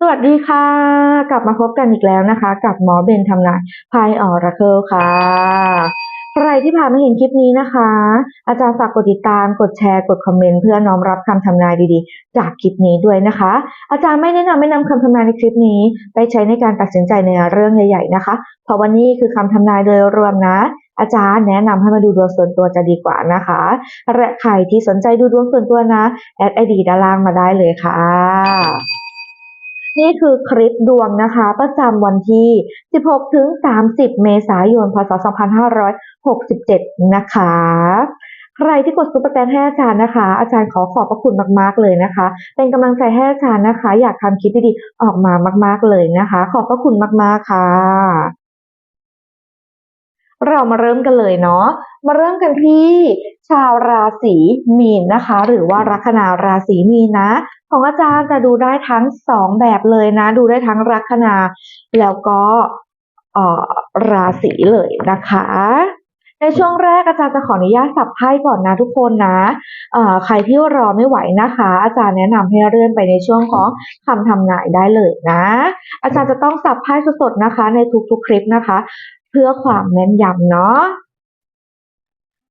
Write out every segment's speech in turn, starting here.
สวัสดีค่ะ กลับมาพบกันอีกแล้วนะคะ กับหมอเบนทำนายพายออราเคิลค่ะ ใครที่ผ่านมาเห็นคลิปนี้นะคะ อาจารย์ฝากกดติดตาม กดแชร์ กดคอมเมนต์เพื่อน้อมรับคำทำนายดีๆ จากคลิปนี้ด้วยนะคะ อาจารย์ไม่แนะนำไม่นำคำทำนายในคลิปนี้ ไปใช้ในการตัดสินใจในเรื่องใหญ่ ๆ นะคะ เพราะวันนี้คือคำทำนายโดยรวมนะอาจารย์แนะนำให้มาดูดวงส่วนตัวจะดีกว่านะคะ และใครที่สนใจดูดวงส่วนตัวนะ แอดไอดีด้านล่างมาได้เลยค่ะ นี่คือคลิปดวงนะคะ ประจำวันที่ 16 ถึง 30 เมษายน พศ 2567 นะคะ ใครที่กดซุปเปอร์แตนให้อาจารย์นะคะ อาจารย์ขอขอบพระคุณมาก ๆ เลยนะคะ เป็นกำลังใจให้อาจารย์นะคะ อยากทำคลิปดีๆ ออกมามาก ๆ เลยนะคะ ขอบพระคุณมาก ๆ ค่ะ เรามาเริ่มกันเลยเนาะ มาเริ่มกันที่ชาวราศีมีนนะคะ หรือว่าลัคนาราศีมีนนะ ของอาจารย์จะดูได้ทั้งสองแบบเลยนะ ดูได้ทั้งลัคนา แล้วก็เอ่อราศีเลยนะคะ ในช่วงแรกอาจารย์จะขออนุญาตสับไพ่ก่อนนะทุกคนนะเอ่อใครที่รอไม่ไหวนะคะ อาจารย์แนะนำให้เลื่อนไปในช่วงของคำทำนายได้เลยนะ อาจารย์จะต้องสับไพ่สดๆนะคะ ในทุกๆคลิปนะคะ พื่อความแม่นยำเนาะ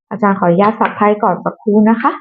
อาจารย์ขออนุญาตสับไพ่ก่อนสักครู่นะคะ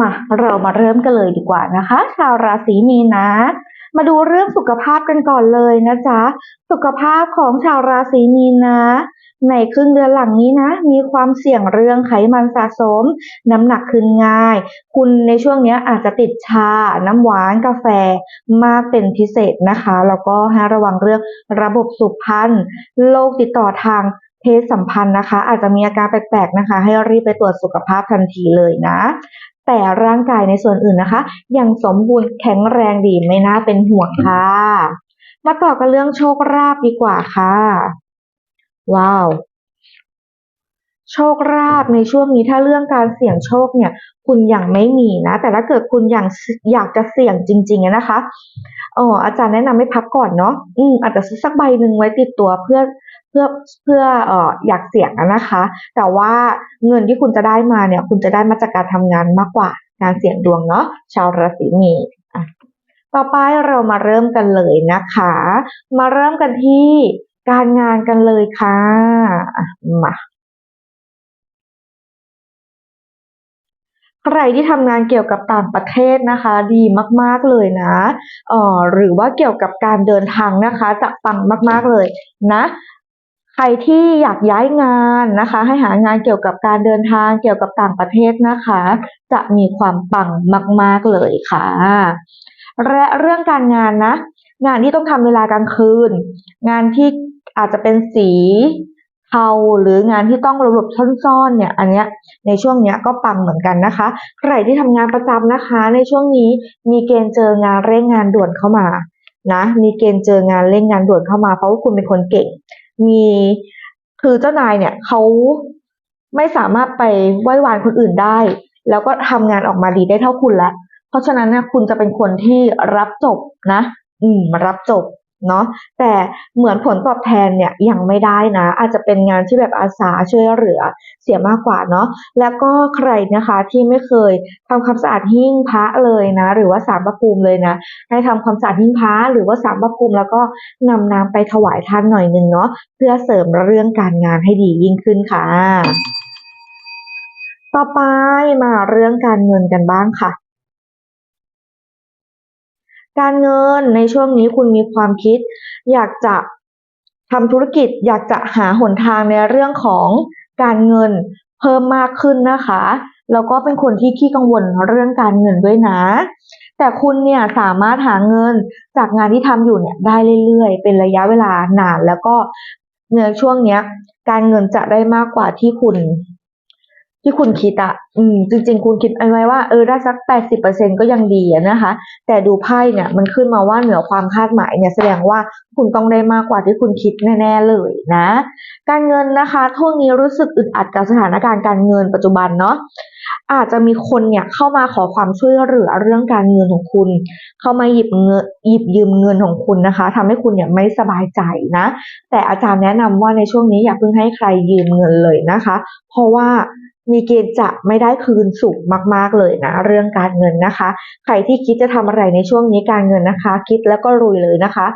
มาเรามาเริ่มกันเลยดีกว่านะคะ ชาวราศีมีนนะมาดูเรื่องสุขภาพกันก่อนเลยนะจ๊ะ สุขภาพของชาวราศีมีนนะ ในครึ่งเดือนหลังนี้นะ มีความเสี่ยงเรื่องไขมันสะสม น้ำหนักขึ้นง่าย คุณในช่วงนี้อาจจะติดชา น้ำหวานกาแฟมากเป็นพิเศษนะคะ แล้วก็ให้ระวังเรื่องระบบสุขภัณฑ์โรคติดต่อทางเพศสัมพันธ์นะคะ อาจจะมีอาการแปลกๆนะคะ ให้รีบไปตรวจสุขภาพทันทีเลยนะ แต่ร่างกายในส่วนอื่นนะคะ ยังสมบูรณ์แข็งแรงดีไม่น่าเป็นห่วงค่ะ มาต่อกันเรื่องโชคลาภดีกว่าค่ะ ว้าว โชคลาภในช่วงนี้ถ้าเรื่องการเสี่ยงโชคเนี่ย คุณยังไม่มีนะ แต่ถ้าเกิดคุณอยากอยากจะเสี่ยงจริงๆนะคะเอออาจารย์แนะนำให้พักก่อนเนาะอืมอาจจะซื้อสักใบหนึ่งไว้ติดตัวเพื่อ พื่อเพื่อเอ่ออยากเสี่ยงนะคะ แต่ว่าเงินที่คุณจะได้มาเนี่ย คุณจะได้มาจากการทำงานมากกว่าการเสี่ยงดวงเนาะชาวราศีมีต่อไปเรามาเริ่มกันเลยนะคะ มาเริ่มกันที่การงานกันเลยค่ะอะมาใครที่ทำงานเกี่ยวกับต่างประเทศนะคะ ดีมาก ๆเลยนะเอ่อหรือว่าเกี่ยวกับการเดินทางนะคะจะปังมาก ๆเลยนะ ใครที่อยากย้ายงานนะคะ ให้หางานเกี่ยวกับการเดินทางเกี่ยวกับต่างประเทศนะคะ จะมีความปังมาก ๆเลยค่ะ และเรื่องการงานนะ งานที่ต้องทำเวลากลางคืน งานที่อาจจะเป็นสีเทาหรืองานที่ต้องหลบๆซ่อนๆเนี่ย อันเนี้ยในช่วงเนี้ยก็ปังเหมือนกันนะคะ ใครที่ทำงานประจำนะคะ ในช่วงนี้มีเกณฑ์เจองานเร่งงานด่วนเข้ามานะ มีเกณฑ์เจองานเร่งงานด่วนเข้ามาเพราะว่าคุณเป็นคนเก่ง มีคือเจ้านายเนี่ยเขาไม่สามารถไปไหว้วานคนอื่นได้ แล้วก็ทำงานออกมาดีได้เท่าคุณแล้วเพราะฉะนั้นเนี่ยคุณจะเป็นคนที่รับจบนะ อืมรับจบ เนาะแต่เหมือนผลตอบแทนเนี่ยยังไม่ได้นะ อาจจะเป็นงานที่แบบอาสาช่วยเหลือเสียมากกว่าเนาะแล้วก็ใครนะคะที่ไม่เคยทำความสะอาดหิ้งพระเลยนะ หรือว่าสารพระภูมิเลยนะให้ทำความสะอาดหิ้งพระหรือว่าสารพระภูมิแล้วก็นำน้ำไปถวายท่านหน่อยนึงเนาะเพื่อเสริมเรื่องการงานให้ดียิ่งขึ้นค่ะ ต่อไปมาเรื่องการเงินกันบ้างค่ะ การเงินในช่วงนี้คุณมีความคิด อยากจะทำธุรกิจอยากจะหาหนทางในเรื่องของการเงินเพิ่มมากขึ้นนะคะ แล้วก็เป็นคนที่ขี้กังวลเรื่องการเงินด้วยนะ แต่คุณเนี่ยสามารถหาเงินจากงานที่ทำอยู่เนี่ยได้เรื่อยๆ เป็นระยะเวลานานแล้วก็ในช่วงเนี้ยการเงินจะได้มากกว่าที่คุณ ที่คุณคิดอะอืม จริง ๆ คุณคิดเอาไว้ว่าเออได้สักแปดสิบเปอร์เซ็นก็ยังดีอะนะคะ แต่ดูไพ่เนี่ย มันขึ้นมาว่าเหนือความคาดหมายเนี่ยแสดงว่าคุณต้องได้มากกว่าที่คุณคิดแน่ ๆเลยนะ การเงินนะคะช่วงนี้รู้สึกอึดอัดกับสถานการณ์การเงินปัจจุบันเนาะอาจจะมีคนเนี่ยเข้ามาขอความช่วยเหลือเรื่องการเงินของคุณ เข้ามาหยิบเงินหยิบยืมเงินของคุณนะคะทำให้คุณเนี่ยไม่สบายใจนะ แต่อาจารย์แนะนำว่าในช่วงนี้อย่าเพิ่งให้ใครยืมเงินเลยนะคะ เพราะว่า มีเกณฑ์จะไม่ได้คืนสูงมาก ๆ เลยนะ เรื่องการเงินนะคะ ใครที่คิดจะทำอะไรในช่วงนี้การเงินนะคะ คิดแล้วก็รุยเลยนะคะ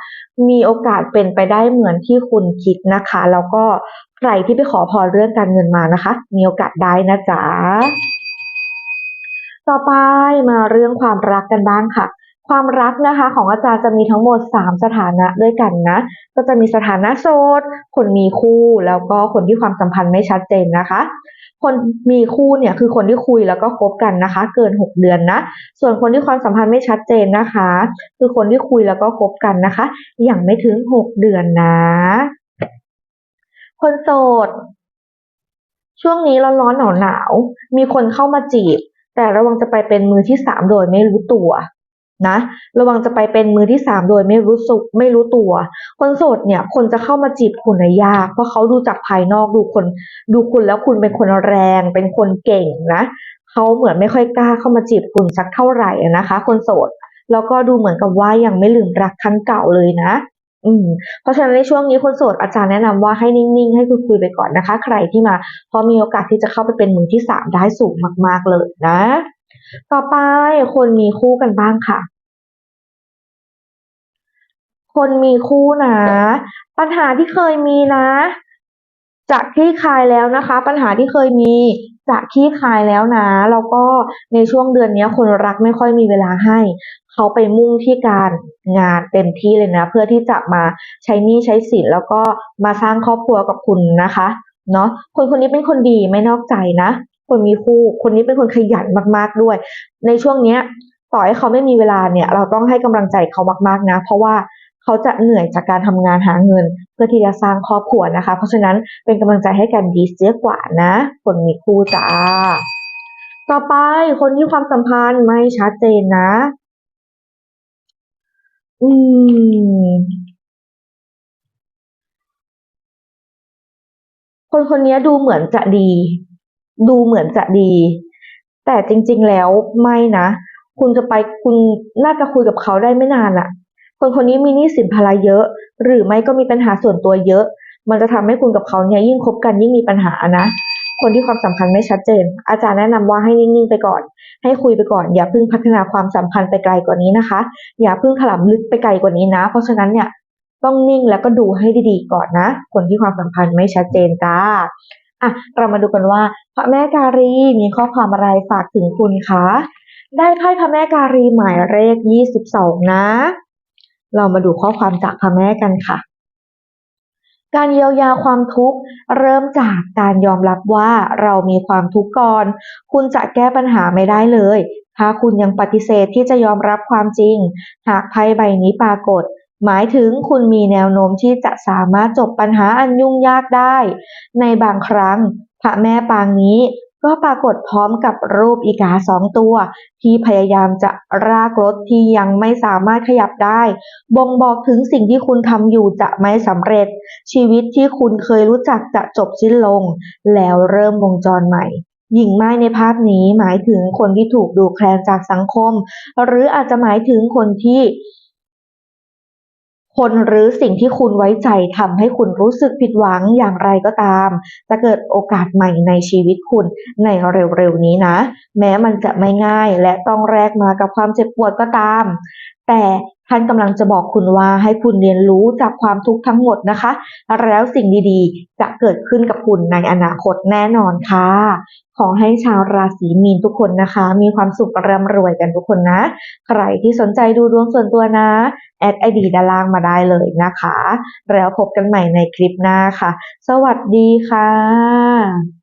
มีโอกาสเป็นไปได้เหมือนที่คุณคิดนะคะ แล้วก็ใครที่ไปขอพรเรื่องการเงินมานะคะ มีโอกาสได้นะจ๊ะต่อไปมาเรื่องความรักกันบ้างค่ะความรักนะคะของอาจารย์จะมีทั้งหมด 3 สถานะด้วยกันนะ ก็จะมีสถานะโสด คนมีคู่ แล้วก็คนที่ความสัมพันธ์ไม่ชัดเจนนะคะ คนมีคู่เนี่ยคือคนที่คุยแล้วก็คบกันนะคะ เกิน 6 เดือนนะ ส่วนคนที่ความสัมพันธ์ไม่ชัดเจนนะคะ คือคนที่คุยแล้วก็คบกันนะคะ อย่างไม่ถึง 6 เดือนนะ คนโสด ช่วงนี้ร้อนๆหนาวๆมีคนเข้ามาจีบ แต่ระวังจะไปเป็นมือที่สามโดยไม่รู้ตัว นะ ระวังจะไปเป็นมือที่สามโดยไม่รู้สุไม่รู้ตัว คนโสดเนี่ยคนจะเข้ามาจีบคุณนะยาก เพราะเขาดูจากภายนอกดูคน ดูคุณแล้วคุณเป็นคนแรง เป็นคนเก่งนะเขาเหมือนไม่ค่อยกล้าเข้ามาจีบคุณสักเท่าไหร่นะคะ คนโสดแล้วก็ดูเหมือนกับว่ายังไม่ลืมรักครั้งเก่าเลยนะ อืม เพราะฉะนั้นในช่วงนี้คนโสดอาจารย์แนะนำว่าให้นิ่งๆ ให้คุยคุยไปก่อนนะคะ ใครที่มาพราะมีโอกาสที่จะเข้าไปเป็นมือที่สามได้สูงมากๆเลยนะ ต่อไปคนมีคู่กันบ้างค่ะ คนมีคู่นะปัญหาที่เคยมีนะ จะคลี่คลายแล้วนะคะ ปัญหาที่เคยมีจะคลี่คลายแล้วนะแล้วก็ในช่วงเดือนนี้คนรักไม่ค่อยมีเวลาให้ เขาไปมุ่งที่การงานเต็มที่เลยนะ เพื่อที่จะมาใช้หนี้ใช้สินแล้วก็มาสร้างครอบครัวกับคุณนะคะเนาะคนคนนี้เป็นคนดีไม่นอกใจนะ คนมีคู่ คนนี้เป็นคนขยันมากๆด้วย ในช่วงเนี้ย ต่อให้เขาไม่มีเวลาเนี่ย เราต้องให้กำลังใจเขามากๆนะ เพราะว่าเขาจะเหนื่อยจากการทำงานหาเงิน เพื่อที่จะสร้างครอบครัวนะคะ เพราะฉะนั้นเป็นกำลังใจให้กันดีเสียกว่านะ คนมีคู่จ้า ต่อไปคนที่ความสัมพันธ์ไม่ชัดเจนนะ อืมคนคนนี้ดูเหมือนจะดี ดูเหมือนจะดี แต่จริง ๆ แล้วไม่นะ คุณจะไปคุณน่าจะคุยกับเขาได้ไม่นานอะคนคนนี้มีหนี้สินภาระเยอะ หรือไม่ก็มีปัญหาส่วนตัวเยอะ มันจะทำให้คุณกับเขาเนี่ยยิ่งคบกันยิ่งมีปัญหานะ คนที่ความสัมพันธ์ไม่ชัดเจน อาจารย์แนะนำว่าให้นิ่งๆไปก่อน ให้คุยไปก่อน อย่าเพิ่งพัฒนาความสัมพันธ์ไปไกลกว่านี้นะคะ อย่าเพิ่งถลำลึกไปไกลกว่านี้นะ เพราะฉะนั้นเนี่ยต้องนิ่งแล้วก็ดูให้ดีๆก่อนนะ คนที่ความสัมพันธ์ไม่ชัดเจนจ้า อะเรามาดูกันว่า พระแม่การีมีข้อความอะไรฝากถึงคุณคะได้ไพ่พระแม่การีหมายเลขยี่สิบสองนะ เรามาดูข้อความจากพระแม่กันค่ะ การเยียวยาความทุกข์เริ่มจากการยอมรับว่าเรามีความทุกข์ก่อน คุณจะแก้ปัญหาไม่ได้เลย ถ้าคุณยังปฏิเสธที่จะยอมรับความจริง หากไพ่ใบนี้ปรากฏ หมายถึงคุณมีแนวโน้มที่จะสามารถจบปัญหาอันยุ่งยากได้ ในบางครั้ง พระแม่ปางนี้ก็ปรากฏพร้อมกับรูปอีกาสองตัว ที่พยายามจะรากรถที่ยังไม่สามารถขยับได้ บ่งบอกถึงสิ่งที่คุณทำอยู่จะไม่สำเร็จ ชีวิตที่คุณเคยรู้จักจะจบสิ้นลง แล้วเริ่มวงจรใหม่ หญิงไม้ในภาพนี้หมายถึงคนที่ถูกดูแคลนจากสังคม หรืออาจจะหมายถึงคนที่ คนหรือสิ่งที่คุณไว้ใจทำให้คุณรู้สึกผิดหวังอย่างไรก็ตาม จะเกิดโอกาสใหม่ในชีวิตคุณในเร็วๆนี้นะ แม้มันจะไม่ง่ายและต้องแลกมากับความเจ็บปวดก็ตาม แต่ ท่านกำลังจะบอกคุณว่าให้คุณเรียนรู้จากความทุกข์ทั้งหมดนะคะ แล้วสิ่งดีๆ จะเกิดขึ้นกับคุณในอนาคตแน่นอนค่ะ ขอให้ชาวราศีมีนทุกคนนะคะ มีความสุขร่ำรวยกันทุกคนนะ ใครที่สนใจดูดวงส่วนตัวนะ แอดไอดีด้านล่างมาได้เลยนะคะ แล้วพบกันใหม่ในคลิปหน้าค่ะ สวัสดีค่ะ